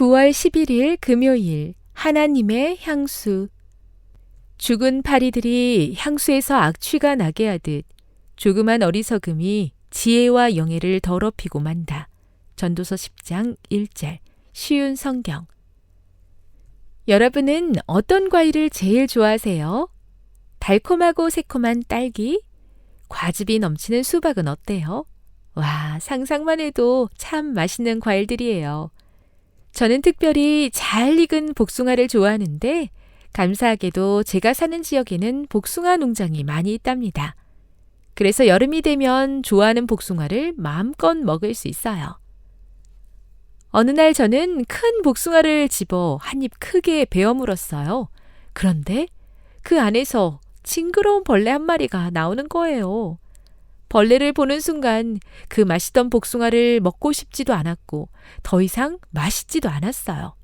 9월 11일 금요일 하나님의 향수 죽은 파리들이 향수에서 악취가 나게 하듯 조그만 어리석음이 지혜와 영예를 더럽히고 만다. 전도서 10장 1절 쉬운 성경 여러분은 어떤 과일을 제일 좋아하세요? 달콤하고 새콤한 딸기? 과즙이 넘치는 수박은 어때요? 와, 상상만 해도 참 맛있는 과일들이에요. 저는 특별히 잘 익은 복숭아를 좋아하는데 감사하게도 제가 사는 지역에는 복숭아 농장이 많이 있답니다. 그래서 여름이 되면 좋아하는 복숭아를 마음껏 먹을 수 있어요. 어느 날 저는 큰 복숭아를 집어 한 입 크게 베어 물었어요. 그런데 그 안에서 징그러운 벌레 한 마리가 나오는 거예요. 벌레를 보는 순간 그 맛있던 복숭아를 먹고 싶지도 않았고 더 이상 맛있지도 않았어요.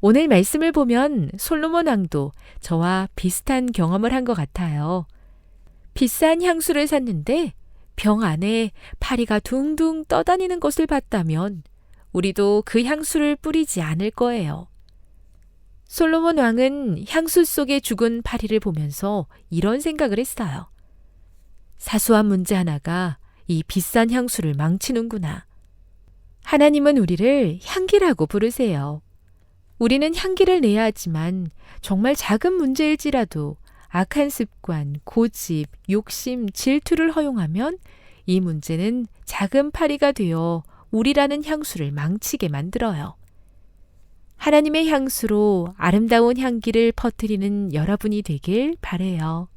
오늘 말씀을 보면 솔로몬 왕도 저와 비슷한 경험을 한 것 같아요. 비싼 향수를 샀는데 병 안에 파리가 둥둥 떠다니는 것을 봤다면 우리도 그 향수를 뿌리지 않을 거예요. 솔로몬 왕은 향수 속에 죽은 파리를 보면서 이런 생각을 했어요. 사소한 문제 하나가 이 비싼 향수를 망치는구나. 하나님은 우리를 향기라고 부르세요. 우리는 향기를 내야 하지만 정말 작은 문제일지라도 악한 습관, 고집, 욕심, 질투를 허용하면 이 문제는 작은 파리가 되어 우리라는 향수를 망치게 만들어요. 하나님의 향수로 아름다운 향기를 퍼뜨리는 여러분이 되길 바래요.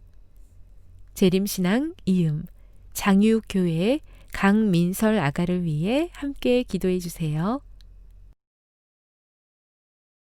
재림신앙 이음 장유교회 강민설 아가를 위해 함께 기도해 주세요.